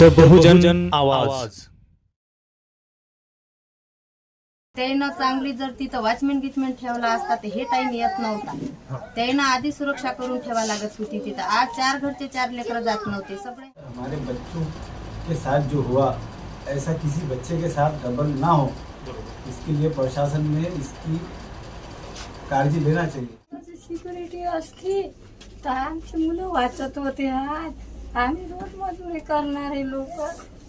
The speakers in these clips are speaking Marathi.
द बहुजन आवाज. त्यानं चांगली जर तिथं वॉचमॅन गिचमॅन ठेवला असता तर हे टाइम येत नव्हता. त्यानं आधी सुरक्षा करून ठेवा लागत होती तिथं. आज चार घरचे चार लेकरं जात नव्हते. सगळे हमारे बच्चों के साथ जो हुआ ऐसा किसी बच्चे के साथ डबल ना हो। इसके लिए प्रशासन ने इसकी काळजी लेना चाहिए। सिक्युरिटी असती तर आमची मुलं वाचत होते आज. आम्ही रोज मजुरी करणारे लोक.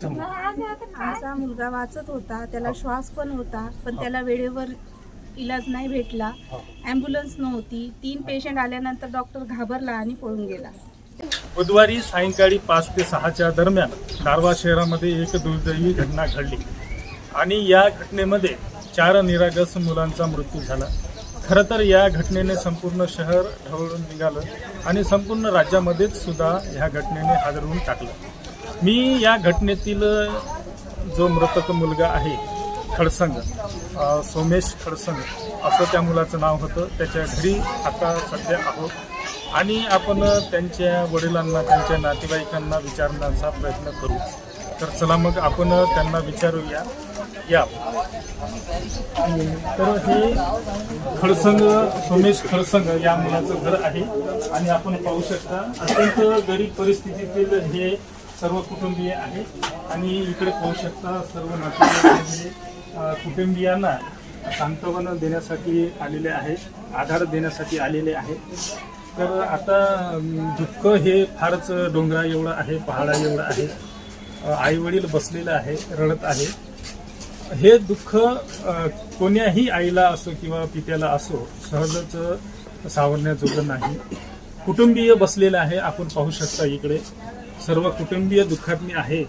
माझा मुलगा वाचत होता त्याला श्वास पण होता पण त्याला वेळेवर इलाज नाही भेटला. ॲम्ब्युलन्स नव्हती. तीन पेशंट आल्यानंतर डॉक्टर घाबरला आणि पळून गेला. बुधवारी सायंकाळी पाच ते सहाच्या दरम्यान कारवार शहरामध्ये एक दुर्दैवी घटना घडली. आणि या घटनेमध्ये चार निरागस मुलांचा मृत्यू झाला. खरं तर या घटनेने संपूर्ण शहर ढवळून निघालं आणि संपूर्ण राज्यामध्येच सुद्धा ह्या घटनेने हादरवून टाकलं. मी या घटनेतील जो मृतक मुलगा आहे खडसंग सोमेश खडसंग असं त्या मुलाचं नाव होतं. त्याच्या घरी आता सध्या आहोत. आणि आपण त्यांच्या वडिलांना त्यांच्या नातेवाईकांना विचारण्याचा प्रयत्न करू. तर चला मग आपण त्यांना विचारूया. या. तर हे खडसंग सोमेश खडसंग या मुलाचं घर आहे. आणि आपण पाहू शकता अत्यंत गरीब परिस्थितीतील हे सर्व कुटुंबीय आहे. आणि इकडे पाहू शकता सर्व नातेवाईक हे, कुटुंबियांना सांत्वन देण्यासाठी आलेले आहेत आधार देण्यासाठी आलेले आहेत तर आता दुःख हे फारच डोंगरा एवढं आहे पहाडा एवढं आहे. आई वडील बसलेलं आहे रडत आहे. हे दुःख कोण्याही आईला असो किंवा पित्याला असो सहजच सावरण्याजोगं नाही. कुटुंबीय बसलेलं आहे आपण पाहू शकता इकडे. सर्व कुटुंबीय दुःखातनी आहे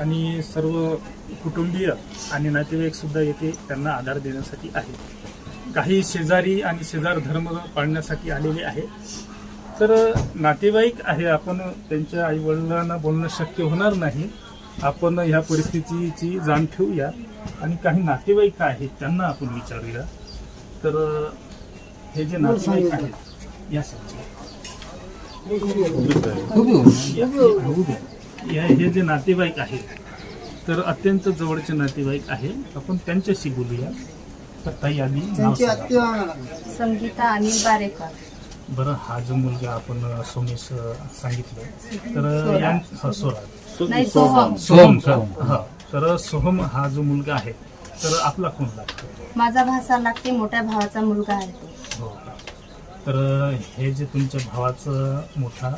आणि सर्व कुटुंबीय आणि नातेवाईक सुद्धा येथे त्यांना आधार देण्यासाठी आहे. काही शेजारी आणि शेजार धर्म पाळण्यासाठी आलेले आहे. तर नातेवाईक आहे आपण त्यांच्या आई वडिलांना बोलणं शक्य होणार नाही. आपण ह्या परिस्थितीची जाण ठेवूया. आणि काही नातेवाईक आहेत त्यांना आपण विचारूया. तर हे जे नातेवाईक आहेत या सगळ्या. या हे जे नातेवाईक आहेत तर अत्यंत जवळचे नातेवाईक आहे. आपण त्यांच्याशी बोलूया. तर ताई आधी. संगीता अनिल बारेकर. बरं हा जो मुलगा आपण सोमेश सांगितलं तर या हा, सोहम. नाही सोहम. सोहम. का हा तर सोहम हा जो मुलगा आहे तर आपला कोण लागतो? माझा भासा लागते मोठ्या भावाचा मुलगा आहे तो. हो का? तर हे जे तुमच्या भावाचं मोठा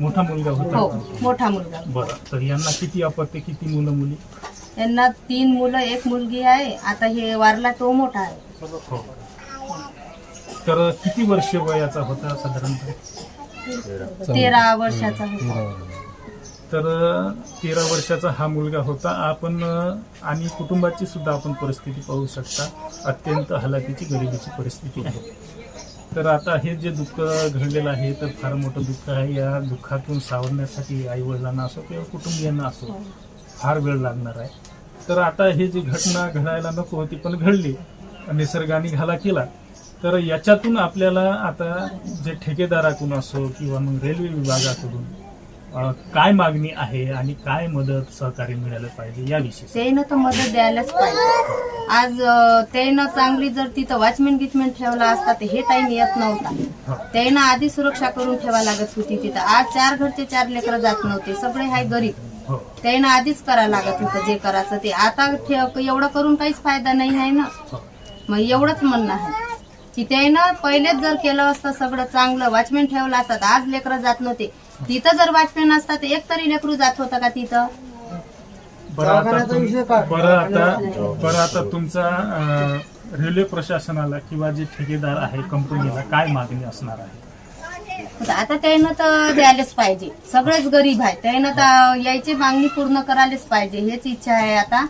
मोठा मुलगा हो होता मोठा मुलगा. बरं तर यांना किती अपत्य किती मुलं मुली? यांना तीन मुलं एक मुलगी आहे आता हे वारला तो मोठा आहे. हो. तर किती वर्ष वयाचा होता साधारणतः तेरा वर्षाचा होता. तर तेरा वर्षाचा हा मुलगा होता. आपण आणि कुटुंबाची सुद्धा आपण परिस्थिती पाहू शकता. अत्यंत हलाखीची गरिबीची परिस्थिती आहे. तर आता हे जे दुःख घडलेलं आहे तर फार मोठं दुःख आहे. या दुःखातून सावरण्यासाठी आई वडिलांना असो किंवा कुटुंबियांना असो फार वेळ लागणार आहे. तर आता हे जी घटना घडायला नको होती पण घडली. निसर्गाने घाला केला. तर याच्यातून आपल्याला आता जे ठेकेदाराकडून असो किंवा मग रेल्वे विभागाकडून काय मागणी आहे आणि काय मदत सहकार्य मिळालं पाहिजे याविषयी? त्यानं तर मदत द्यायलाच पाहिजे. आज त्यानं चांगली जर तिथं वॉचमॅन गिचमॅन ठेवला असता तर हे टाइम येत नव्हता. त्यानं आधी सुरक्षा करून ठेवा लागत होती तिथं. आज चार घरचे चार लेकरं जात नव्हते. सगळे हाय गरीब. हो. त्यानं आधीच करायला लागत होतं जे करायचं ते. आता एवढं करून काहीच फायदा नाही आहे ना? मग एवढंच म्हणणं आहे. की त्यानं पहिलेच जर केलं असतं सगळं चांगलं वॉचमॅन ठेवलं असतं तर आज लेकरं जात नव्हते. तिथं जर वॉचमॅन असता तर एक तरी लेकरू जात होतं का तिथं? बरं आता तुम- बरं आता बरं आता तुमचा अ, रेल्वे प्रशासनाला किंवा जे ठेकेदार आहे कंपनीला काय मागणी असणार आहे? आता त्यानं तर द्यायलाच पाहिजे. सगळेच गरीब आहे त्यानं तर यायची मागणी पूर्ण करायलाच पाहिजे. हेच इच्छा आहे आता.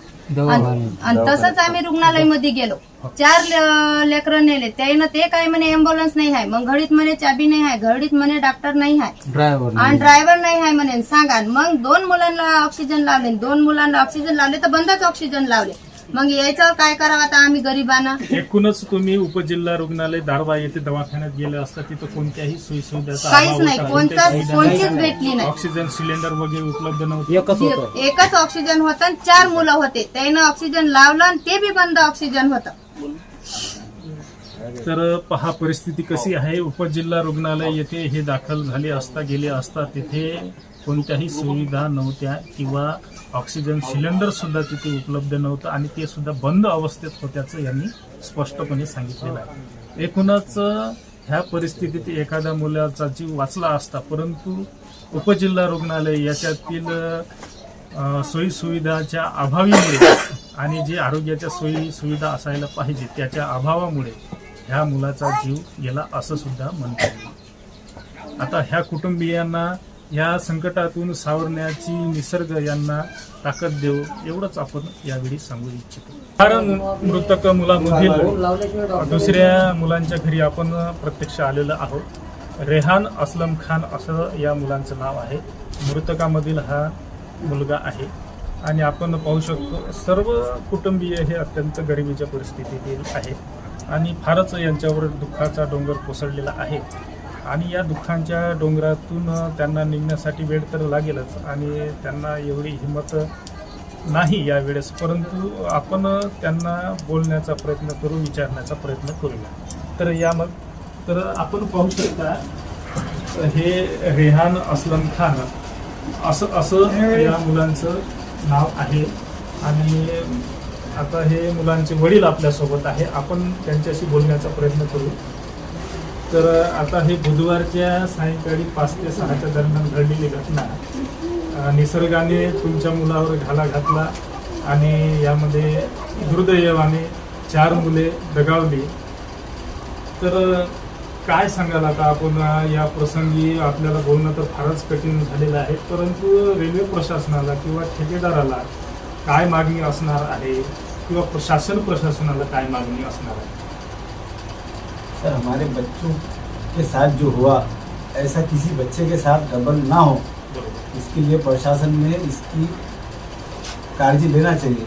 आणि तसंच आम्ही रुग्णालयामध्ये गेलो. चार लेकरं नेले. त्यानं ते काय म्हणे अँब्युलन्स नाही आहे. मग घडीत म्हणे चाबी नाही आहे. घडीत म्हणे डॉक्टर नाही आहे. आणि ड्रायव्हर नाही आहे म्हणे. सांगा. मग दोन मुलांना ऑक्सिजन लावले. दोन मुलांना ऑक्सिजन लावले तर बंदच ऑक्सिजन लावले. मग यायचं काय करावं आता आम्ही गरिबांना? एकूणच तुम्ही उपजिल्हा रुग्णालय दारवा येथे दवाखान्यात गेले असता तिथं कोणत्याही सोयी सुविधाचा काहीच नाही. कोणताच कोणतीच भेटली नाही. ऑक्सिजन सिलेंडर वगैरे उपलब्ध नव्हते. एकच होतं. एकच ऑक्सिजन होतं आणि चार मुलं होते. त्यानं ऑक्सिजन लावलं आणि ते बी बंद ऑक्सिजन होतं. तर पहा परिस्थिती कशी आहे? उपजिल्हा रुग्णालय येथे हे दाखल झाले असता गेले असता तिथे कोणत्याही सुविधा नव्हत्या किंवा ऑक्सिजन सिलेंडर सुद्धा तिथे उपलब्ध नव्हतं आणि ते सुद्धा बंद अवस्थेत होत्याचं यांनी स्पष्टपणे सांगितलेलं आहे. एकूणच ह्या परिस्थितीत एखाद्या मुलाचा जीव वाचला असता परंतु उपजिल्हा रुग्णालय याच्यातील सोयीसुविधाच्या सोयी सुविधाच्या अभावीमुळे आणि जे आरोग्याच्या सोयी सुविधा असायला पाहिजे त्याच्या अभावामुळे ह्या मुलाचा जीव गेला असं सुद्धा म्हणता येईल. आता ह्या कुटुंबियांना या संकटातून सावरण्याची निसर्ग यांना ताकद देऊ एवढंच आपण यावेळी सांगू इच्छितो. कारण मृतक मुलामधील दुसऱ्या मुलांच्या घरी आपण प्रत्यक्ष आलेलो आहोत. रेहान असलम खान असं या मुलांचं नाव आहे. मृतकामधील हा मुलगा आहे. आणि आपण पाहू शकतो सर्व कुटुंबीय हे अत्यंत गरिबीच्या परिस्थितीतील आहे आणि फारच यांच्यावर दुःखाचा डोंगर कोसळलेला आहे. आणि या दुःखांच्या डोंगरातून त्यांना निघण्यासाठी वेळ तर लागेलच आणि त्यांना एवढी हिंमत नाही यावेळेस परंतु आपण त्यांना बोलण्याचा प्रयत्न करू विचारण्याचा प्रयत्न करूया. तर या मग तर आपण पाहू शकता हे रेहान असलम खान असं असं या मुलांचं नाव आहे. आणि आता हे मुलांचे वडील आपल्यासोबत आहे. आपण त्यांच्याशी बोलण्याचा प्रयत्न करू. तर आता हे बुधवारच्या सायंकाळी पाच ते सहाच्या दरम्यान घडलेली घटना निसर्गाने तुमच्या मुलावर घाला घातला आणि यामध्ये दुर्दैवाने चार मुले दगावली. तर काय सांगाल आता आपण या प्रसंगी आपल्याला बोलणं तर फारच कठीण झालेलं आहे परंतु रेल्वे प्रशासनाला किंवा ठेकेदाराला काय मागणी असणार आहे? किंवा प्रशासन प्रशासनाला काय मागणी असणार आहे? सर हमारे बच्चों के साथ जो हुआ ऐसा किसी बच्चे के साथ डबल ना हो इसके लिए प्रशासन ने इसकी काळजी लेना चाहिए।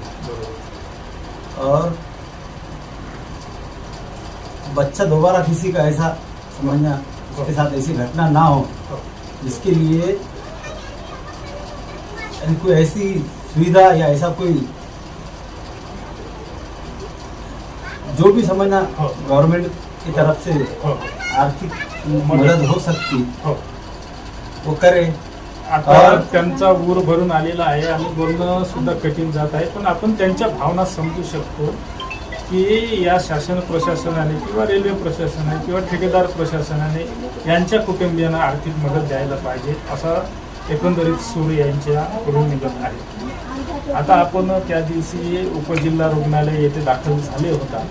और बच्चा दोबारा किसी का ऐसा समझना उसके साथ ऐसी घटना ना हो इसके लिए कोई ऐसी सुविधा या ऐसा कोई जो भी समझना हाँ। गवर्नमेंट की तरफ से हो. आर्थिक मदद हो सकती हो. वो करे आता हा. त्यांचा ऊर भरून आलेला आहे आणि बोलणं सुद्धा कठीण जात आहे. पण आपण त्यांच्या भावना समजू शकतो की या शासन प्रशासनाने किंवा रेल्वे प्रशासनाने किंवा ठेकेदार प्रशासनाने यांच्या कुटुंबियांना आर्थिक मदत द्यायला पाहिजे असा एकंदरीत सूर यांच्या कडून निघत आहे. आता आपण त्या दिवशी उपजिल्हा रुग्णालय येथे दाखल झाले होता.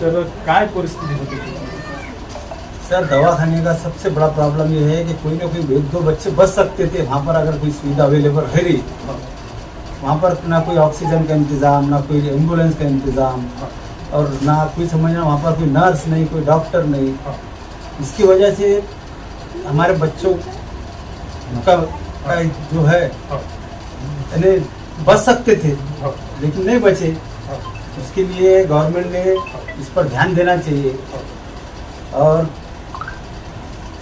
तर काय परिस्थिती होती सर दवाखाने का सबसे बड़ा प्रॉब्लम ये है कि कोई ना कोई एक दो बच्चे बच सकते थे। वहाँ पर अगर कोई सुविधा अवेलेबल है रही वहाँ पर ना कोई ऑक्सीजन का इंतजाम ना कोई एम्बुलेंस का इंतजाम और ना कोई समझना हो, वहाँ पर कोई नर्स नहीं कोई डॉक्टर नहीं। इसकी वजह से हमारे बच्चों का, का जो है यानी बच सकते थे लेकिन नहीं बचे। उसके लिए गवर्नमेंट ने इस पर ध्यान देना चाहिए। और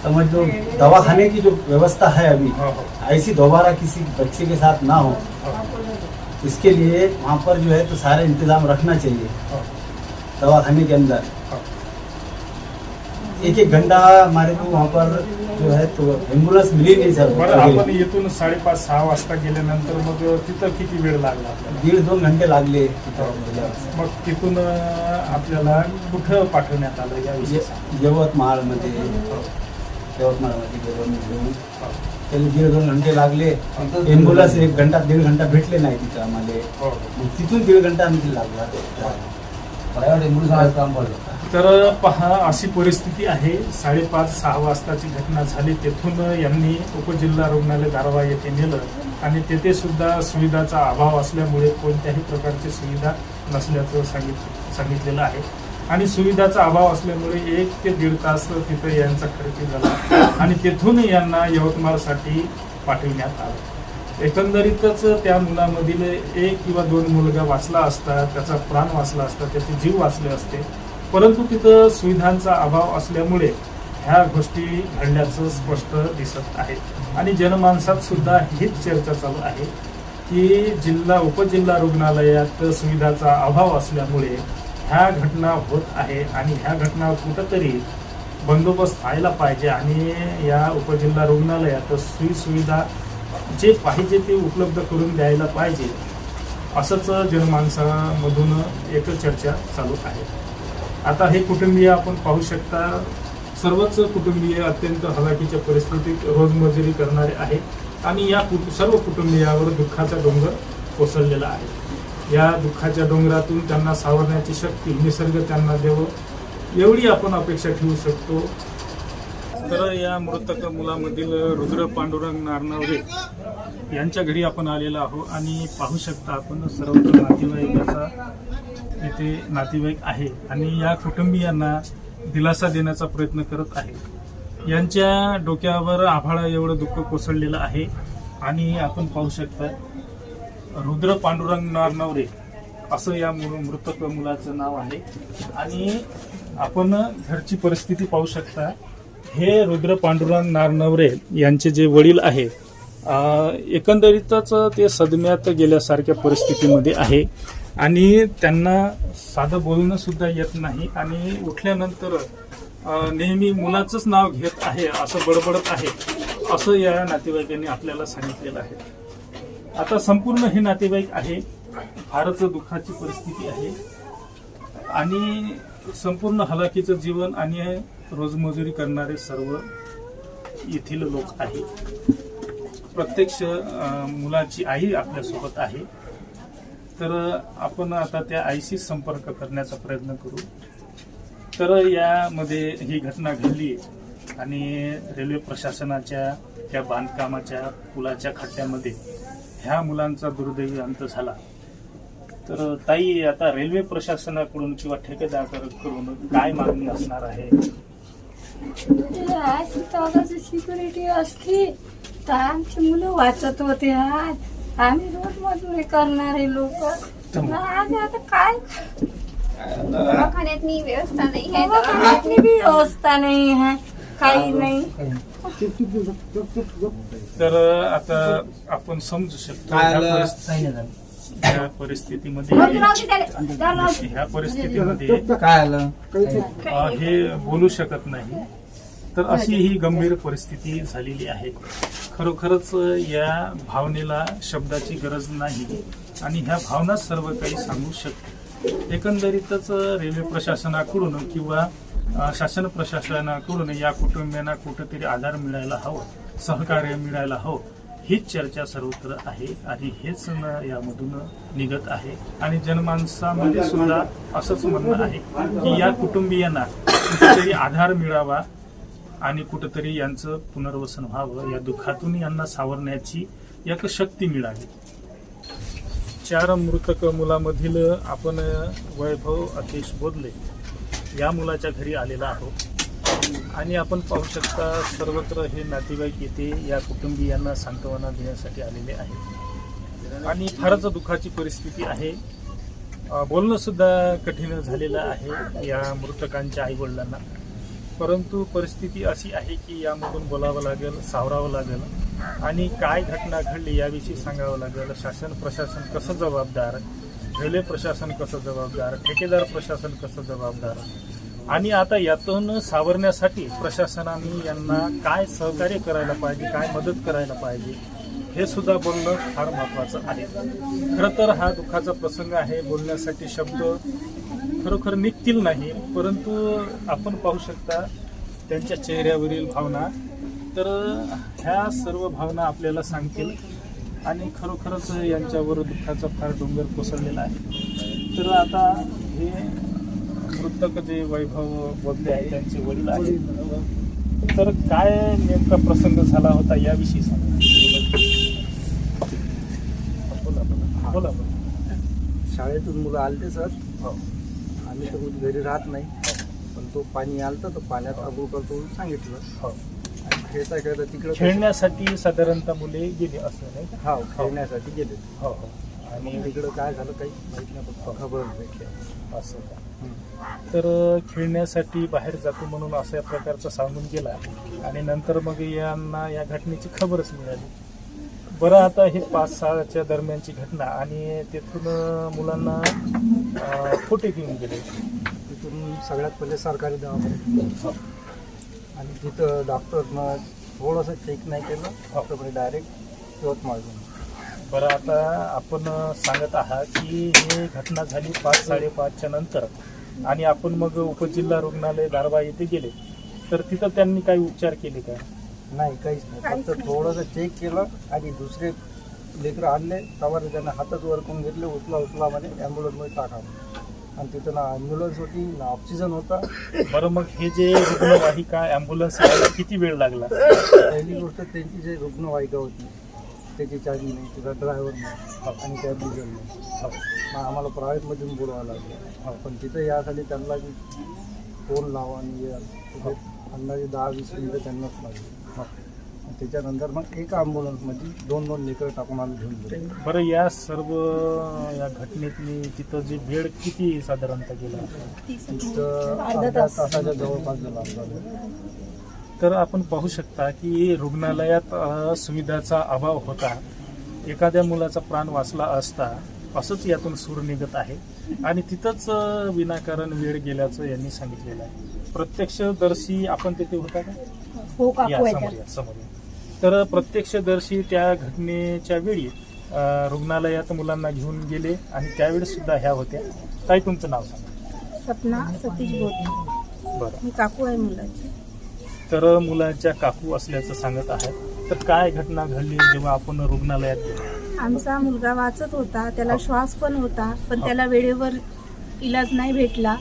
समझ लो दवाखाने की जो व्यवस्था है अभी हो, हो, ऐसी दोबारा किसी बच्चे के साथ ना हो हो, इसके लिए वहाँ पर जो है तो सारे इंतज़ाम रखना चाहिए। दवा दवाखाने के अंदर। हो. एक एक घंटा हमारे को वहाँ पर जो है तो एम्बुलेंस मिली नहीं सर. बरं आपण इथून साडेपाच सहा वाजता गेल्यानंतर मग तिथं किती वेळ लागला आपल्याला? दीड दोन घंटे लागले तिथं. मग तिथून अं, आपल्याला कुठं पाठवण्यात आलं सांगा. ये- यवतमाळमध्ये. यवतमाळमध्ये गेलो मी घेऊन त्याला दीड दोन घंटे लागले. एम्बुलन्स एक घंटा दीड घंटा भेटले नाही तिथं आम्हाला. हो. मग तिथून दीड घंटा आम्ही लागला. तर पहा अशी परिस्थिती आहे. साडेपाच सहा वाजताची घटना झाली. तेथून यांनी उपजिल्हा रुग्णालय दारवा येथे नेलं आणि तेथे सुद्धा सुविधाचा अभाव असल्यामुळे कोणत्याही प्रकारची सुविधा नसल्याचं सांगित सांगितलेलं आहे. आणि सुविधाचा अभाव असल्यामुळे एक ते दीड तास तिथं यांचा खर्च झाला आणि तेथून यांना यवतमाळसाठी पाठविण्यात आलं. एकंदरीतच त्या मुलामधील एक किंवा दोन मुलगा वाचला असता त्याचा प्राण वाचला असता त्याचे जीव वाचले असते परंतु तिथं सुविधांचा अभाव असल्यामुळे ह्या गोष्टी घडल्याचं स्पष्ट दिसत आहे. आणि जनमानसात सुद्धा हीच चर्चा चालू आहे की जिल्हा उपजिल्हा रुग्णालयात सुविधाचा अभाव असल्यामुळे ह्या घटना होत आहे आणि ह्या घटना कुठंतरी बंदोबस्त व्हायला पाहिजे आणि या उपजिल्हा रुग्णालयात सुईसुविधा सुविधा जे पाहिजे ते उपलब्ध करून द्यायला पाहिजे असंच जनमानसामधून एक चर्चा चालू आहे. आता हे कुटुंबीय आपण पाहू शकता सर्वच कुटुंबीय अत्यंत हलाखीच्या परिस्थितीत रोजमजुरी करणारे आहेत आणि या सर्व कुटुंबियावर दुःखाचा डोंगर कोसळलेला आहे. या दुःखाच्या डोंगरातून त्यांना सावरण्याची शक्ती निसर्ग त्यांना देवं एवढी आपण अपेक्षा ठेवू शकतो. तर या मृतक मुलामधील रुद्र पांडुरंग नारनावरे यांच्या घरी आपण आलेलो आहोत आणि पाहू शकता आपण सर्वत्र नातेवाईकाचा येथे नातेवाईक आहे आणि या कुटुंबियांना दिलासा देण्याचा प्रयत्न करत आहे. यांच्या डोक्यावर आभाळा एवढं दुःख कोसळलेलं आहे आणि आपण पाहू शकता रुद्र पांडुरंग नारनवरे असं या मृतक मुलाचं नाव आहे. आणि आपण घरची परिस्थिती पाहू शकता हे रुद्र पांडुरंग नारनवरे यांचे जे वडील आहे एकंदरीतच ते सदम्यात गेल्यासारख्या परिस्थितीमध्ये आहे. आणि त्यांना साधं बोलणं सुद्धा येत नाही. आणि उठल्यानंतर नेहमी मुलाचंच नाव घेत आहे असं बडबडत आहे असं या नातेवाईकांनी आपल्याला सांगितलेलं आहे. आता संपूर्ण हे नातेवाईक आहे फारच दुःखाची परिस्थिती आहे. आणि संपूर्ण हलाखीचं जीवन आणि रोजमजुरी करणारे सर्व येथील लोक आहे प्रत्यक्ष मुलाची आई आपल्यासोबत आहे. तर आपण आता त्या आईशी संपर्क करण्याचा प्रयत्न करू. तर यामध्ये ही घटना घडली आणि रेल्वे प्रशासनाच्या त्या बांधकामाच्या पुलाच्या खड्ड्यामध्ये ह्या मुलांचा दुर्दैवी अंत झाला. तर ताई आता रेल्वे प्रशासनाकडून किंवा ठेकेदाराकडून काय मागणी असणार आहे? सिक्युरिटी असती तर आमची मुलं वाचत होते आज. आम्ही रोज मजुरी करणारे लोक. आज आता काय? दवाखान्यातनी व्यवस्था नाही आहे दवाखान्यातली बी व्यवस्था नाही आहे. काही नाही. तर आता आपण समजू शकतो ह्या परिस्थिती- ह्या परिस्थितीमध्ये ह्या परिस्थितीमध्ये काय आलं? अ, हे बोलू शकत नाही. तर अशी ही गंभीर परिस्थिती झालेली आहे. खरोखरच या भावनेला शब्दाची गरज नाही आणि ह्या भावना सर्व काही सांगू शकते. एकंदरीतच रेल्वे प्रशासनाकडून किंवा शासन प्रशासनाकडून या कुटुंबियांना कुठेतरी आधार मिळायला हवं सहकार्य मिळायला हवं हीच चर्चा सर्वत्र आहे आणि हेच यामधून निघत आहे. आणि जनमानसामध्ये सुद्धा असंच म्हणणं आहे की या कुटुंबियांना कुठेतरी आधार मिळावा आणि कुठंतरी यांचं पुनर्वसन व्हावं या दुःखातून यांना सावरण्याची एक शक्ती मिळावी चार मृतक मुलामधील आपण वैभव अतिश बोधले या मुलाच्या घरी आलेला आहोत. आणि आपण पाहू शकता सर्वत्र हे नातेवाईक येथे या कुटुंबियांना सांत्वना देण्यासाठी आलेले आहेत. आणि फारच दुःखाची परिस्थिती आहे. बोलणंसुद्धा बोलणं सुद्धा कठीण झालेलं आहे या मृतकांच्या आईवडिलांना. परंतु परिस्थिती अशी आहे की यामधून बोलावं लागेल सावरावं लागेल. आणि काय घटना घडली याविषयी सांगावं लागेल. शासन प्रशासन कसं जबाबदार? रेल्वे प्रशासन कसं जबाबदार? ठेकेदार प्रशासन कसं जबाबदार? आणि आता यातून सावरण्यासाठी प्रशासनाने यांना काय सहकार्य करायला पाहिजे काय मदत करायला पाहिजे हे सुद्धा बोलणं फार महत्वाचं आहे. खरं तर हा दुःखाचा प्रसंग आहे. बोलण्यासाठी शब्द खरोखर निघतील नाही परंतु आपण पाहू शकता त्यांच्या चेहऱ्यावरील भावना. तर ह्या सर्व भावना आपल्याला सांगतील. आणि खरोखरच यांच्यावर दुःखाचा फार डोंगर कोसळलेला आहे. तर आता हे मृतक जे वैभव बोलते आहे त्यांचे वडील आहेत. तर काय नेमका प्रसंग झाला होता याविषयी सांगा. बोला बोला. बोला बोला. शाळेतून मुलं आलते सर. हो. आम्ही तर कुठे घरी राहत नाही. पण तो पाणी आलता तर पाण्यात आंघोळ करतो म्हणून सांगितलं. हो. आणि खेळता खेळता तिकडे खेळण्यासाठी साधारणतः मुले गेले असं नाही का? हा खेळण्यासाठी गेले. हो हो. आणि मग तिकडं काय झालं काही माहीत नाही फक्त खबर भेटली असं का? तर खेळण्यासाठी बाहेर जातो म्हणून अशा प्रकारचा सांगून गेला. आणि नंतर मग यांना या घटनेची खबरच मिळाली. बरं आता हे पाच सहाच्या दरम्यानची घटना आणि तेथून मुलांना अं, खोटे घेऊन गेले. तिथून सगळ्यात पहिले सरकारी दवाखान्यात आणि तिथं डॉक्टरनं थोडंसं चेक नाही केलं. डॉक्टरकडे डायरेक्ट यवतमाळ घेऊन बरं आता आपण सांगत आहात की हे घटना झाली पाच साडेपाचच्या नंतर. आणि आपण मग उपजिल्हा रुग्णालय दारबा येथे गेले. तर तिथं त्यांनी काही उपचार केले का? नाही काहीच नाही. फक्त थोडंसं चेक केलं आणि दुसरे लेकरं आणले. तेव्हा त्यांना हातच वर करून घेतले उचला उचला म्हणे ॲम्ब्युलन्समध्ये टाका. आणि तिथं ना ॲम्ब्युलन्स होती ना ऑक्सिजन होता. बरं मग हे जे रुग्णवाहिका ॲम्ब्युलन्स यायला किती वेळ लागला? पहिली गोष्ट त्यांची जे रुग्णवाहिका होती त्याची चार्जिंग नाही तिचा ड्रायव्हर नाही आणि कॅब डिझेल नाही मग आम्हाला प्रायव्हेटमधून बोलवावं लागलं. पण तिथं यासाठी त्यांना की फोन लावा आणि या तिथे अंदाजे दहा वीस मिनिटं त्यांनाच लागली. त्याच्यानंतर मग एका ॲम्ब्युलन्समध्ये दोन दोन लेकरं टाकून आम्ही घेऊन गेलो. बरं या सर्व या घटनेतनी तिथं जे वेळ किती साधारणतः गेला? तिथं अर्ध्या तासाच्या जवळपास गेला आमचा तर आपण पाहू शकता की रुग्णालयात अ, सुविधाचा अभाव होता. एखाद्या मुलाचा प्राण वाचला असता असंच यातून सूर निघत आहे. आणि तिथंच अ, विनाकारण वेळ गेल्याचं यांनी सांगितलेलं आहे. प्रत्यक्षदर्शी आपण तिथे होता का? हो या समोर या समोर या. तर प्रत्यक्षदर्शी त्या घटनेच्या वेळी रुग्णालयात मुलांना घेऊन गेले आणि त्यावेळेस सुद्धा ह्या होत्या. काय तुमचं नाव सांगा. सपना सतीश बरं. मी काकू आहे मुलाची. तर मुलाच्या काकू असल्याचं सांगत आहेत तर काय घटना घडली जेव्हा आपण रुग्णालयात गेलो? आमचा मुलगा वाचत होता त्याला श्वास पण होता पण त्याला वेळेवर इलाज नाही भेटला.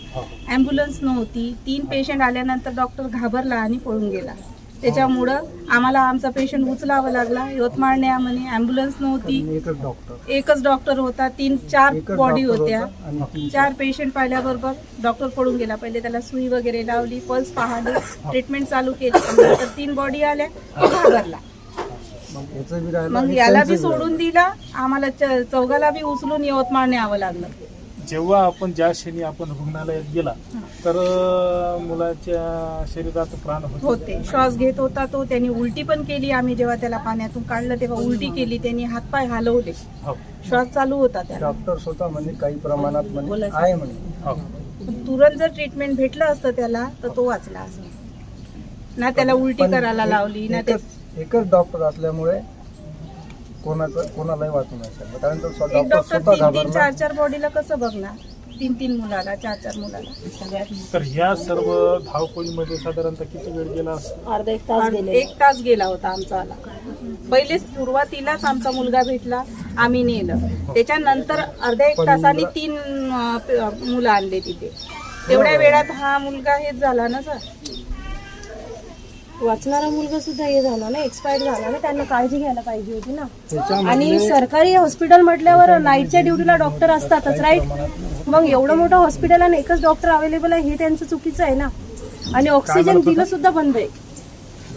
ॲम्ब्युलन्स नव्हती. तीन पेशंट आल्यानंतर डॉक्टर घाबरला आणि पळून गेला. त्याच्यामुळं आम्हाला आमचा पेशंट उचलावा लागला. यवतमाळ न्या म्हणे ॲम्ब्युलन्स नव्हती एकच डॉक्टर एकच डॉक्टर होता. तीन चार एकच बॉडी डॉक्टर होत्या. होता आणि तीन चार. पेशंट पाहिल्याबरोबर डॉक्टर पळून गेला. पहिले त्याला सुई वगैरे लावली पल्स पाहली ट्रीटमेंट चालू केली. नंतर तीन बॉडी आल्या तो घाबरला मग याचं बी राहिलं मग आणि याला बी त्यांचं बी सोडून दिला. आम्हाला च- चौघाला बी उचलून यवतमाळ न्यावं लागलं. जेव्हा आपण ज्या क्षणी आपण रुग्णालयात गेला तर मुलाच्या शरीरात प्राण होते. श्वास घेत होता तो त्यांनी उलटी पण केली आम्ही जेव्हा त्याला पाण्यातून काढलं तेव्हा उलटी केली त्यांनी हातपाय हलवले. हो. श्वास चालू होता त्याला. डॉक्टर स्वतः म्हणजे काही प्रमाणात म्हणजे आहे म्हणे. हो. पण तुरंत जर ट्रीटमेंट भेटलं असतं त्याला तर तो वाचला असता. ना त्याला उलटी करायला लावली ना एकच डॉक्टर असल्यामुळे कोणाचं कोणालाही वाचू नाही शकत. कारण तो स्व- एक डॉक्टर स्वतः तीन तीन घाबरला. चार चार बॉडीला कसं बघणार? तीन तीन मुलाला चार चार मुलाला. तर ह्या सर्व धावपळीमध्ये साधारणतः किती वेळ गेला? अर्धा एक तास गेले. एक तास गेला होता आमचा आला पहिले सुरुवातीलाच आमचा मुलगा भेटला आम्ही नेलं. त्याच्यानंतर अर्ध्या एक पण तासाने तीन अं, प- मुलं आणले तिथे. तेवढ्या वेळात हा मुलगा हेच झाला ना सर? वाचणारा मुलगा सुद्धा हे झाला ना एक्सपायर झाला ना त्यांना काळजी घ्यायला पाहिजे होती ना. आणि सरकारी हॉस्पिटल म्हटल्यावर नाईटच्या ड्युटीला डॉक्टर असतातच राईट मग एवढं मोठं हॉस्पिटल आणि एकच डॉक्टर अवेलेबल आहे हे त्यांचं चुकीचं आहे ना? आणि ऑक्सिजन दिलं सुद्धा बंद आहे.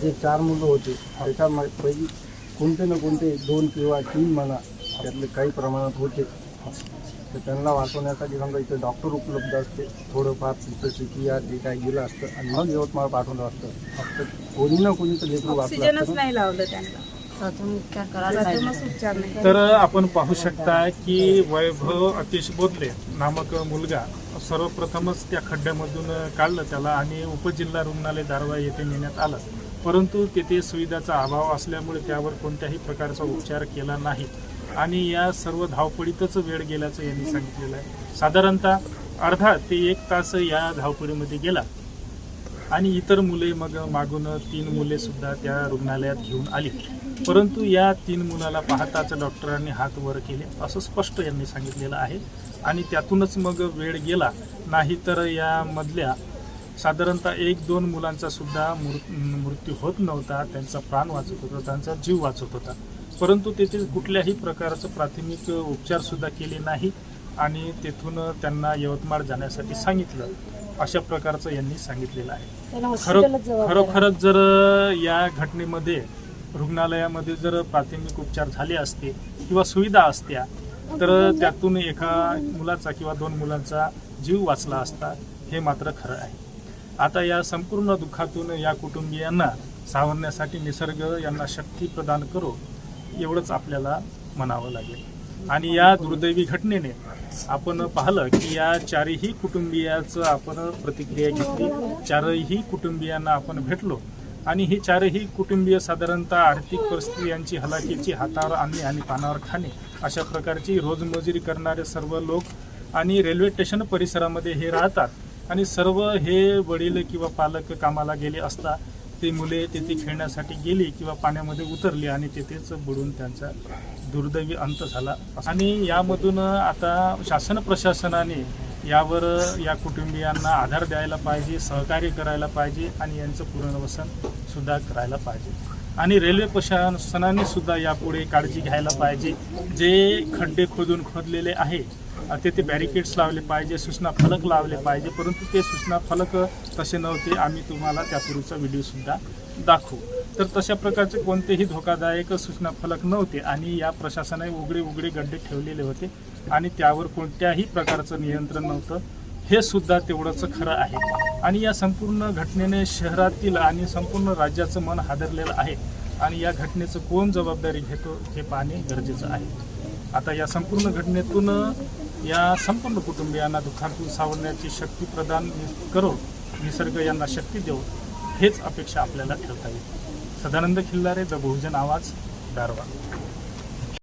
जे चार मुलं होते त्याच्यामध्ये पहिली कोणते ना कोणते दोन किंवा तीन म्हणा त्यातले काही प्रमाणात होते. तर त्यांना वाचवण्यासाठी समजा इथे डॉक्टर उपलब्ध असते. थोडंफार तिथं सीपीआर जे काही गेलं असतं आणि मग यवतमाळ पाठवलं असतं. फक्त कोणी ना कोणी तर लेकरू वाचलं असतं. नाही लावलं त्यांना. प्रथमच उपचार नाही. तर आपण पाहू शकता की वैभव अतिश बोधले नामक मुलगा सर्वप्रथमच त्या खड्ड्यामधून काढलं त्याला आणि उपजिल्हा रुग्णालय दारवा येथे नेण्यात आलं. परंतु तेथे सुविधाचा अभाव असल्यामुळे त्यावर कोणत्याही प्रकारचा उपचार केला नाही. आणि या सर्व धावपळीतच वेळ गेल्याचं यांनी सांगितलेलं आहे. साधारणतः अर्धा ते एक तास या धावपळीमध्ये गेला. आणि इतर मुले मग मागून तीन मुले सुद्धा त्या रुग्णालयात घेऊन आली. परंतु या तीन मुलाला पाहताच डॉक्टरांनी हात वर केले असं स्पष्ट यांनी सांगितलेलं आहे. आणि त्यातूनच मग वेळ गेला. नाहीतर यामधल्या साधारणतः एक दोन मुलांचा सुद्धा मृ- मृत्यू होत नव्हता. त्यांचा प्राण वाचत होता त्यांचा जीव वाचत होता. परंतु तेथे कुठल्याही प्रकारचं प्राथमिक उपचार सुद्धा केले नाही आणि तेथून त्यांना यवतमाळ जाण्यासाठी सांगितलं अशा प्रकारचं यांनी सांगितलेलं आहे खरो. खरोखरच जर या घटनेमध्ये रुग्णालयामध्ये जर प्राथमिक उपचार झाले असते किंवा सुविधा असत्या तर त्यातून एका मुलाचा किंवा दोन मुलांचा जीव वाचला असता हे मात्र खरं आहे आता या संपूर्ण दुःखातून या कुटुंबियांना सावरण्यासाठी निसर्ग यांना शक्ती प्रदान करो एवढंच आपल्याला म्हणावं लागेल. आणि या दुर्दैवी घटनेने आपण पाहिलं की या चारही कुटुंबियाचं आपण प्रतिक्रिया घेतली. चारही कुटुंबियांना आपण भेटलो. आणि ही चारही कुटुंबीय साधारणतः आर्थिक परिस्थिती यांची हलाखीची हातावर आणणे आणि पानावर खाणे अशा प्रकारची रोजमजुरी करणारे सर्व लोक आणि रेल्वे स्टेशन परिसरामध्ये हे राहतात. आणि सर्व हे वडील किंवा पालक कामाला गेले असता ते मुले तेथे खेळण्यासाठी गेली किंवा पाण्यामध्ये उतरली आणि तेथेच बुडून त्यांचा दुर्दैवी अंत झाला. आणि यामधून आता शासन प्रशासनाने यावर या कुटुंबियांना आधार द्यायला पाहिजे सहकार्य करायला पाहिजे आणि यांचं पुनर्वसन सुद्धा करायला पाहिजे. आणि रेल्वे प्रशासनाने सुद्धा यापुढे काळजी घ्यायला पाहिजे. जे खड्डे खोदून खोदलेले आहे तेथे बॅरिकेड्स लावले पाहिजे सूचना फलक लावले पाहिजे. परंतु ते सूचना फलक तसे नव्हते. आम्ही तुम्हाला त्यापूर्वीचा व्हिडिओसुद्धा दाखवू. तर तशा प्रकारचे कोणतेही धोकादायक सूचना फलक नव्हते आणि या प्रशासनाने उघडे उघडे गड्डे ठेवलेले होते आणि त्यावर कोणत्याही प्रकारचं नियंत्रण नव्हतं. हे सुद्धा तेवढंच खरं आहे. आणि या संपूर्ण घटनेने शहरातील आणि संपूर्ण राज्याचं मन हादरलेलं आहे. आणि या घटनेचं कोण जबाबदारी घेतो हे पाहणे गरजेचं आहे. आता या संपूर्ण घटनेतून या संपूर्ण कुटुंबियांना दुःखातून सावरण्याची शक्ती प्रदान करो निसर्ग यांना शक्ती देऊ हेच अपेक्षा आपल्याला ठेवता येईल. सदानंद खिल्लारे द बहुजन आवाज दारवा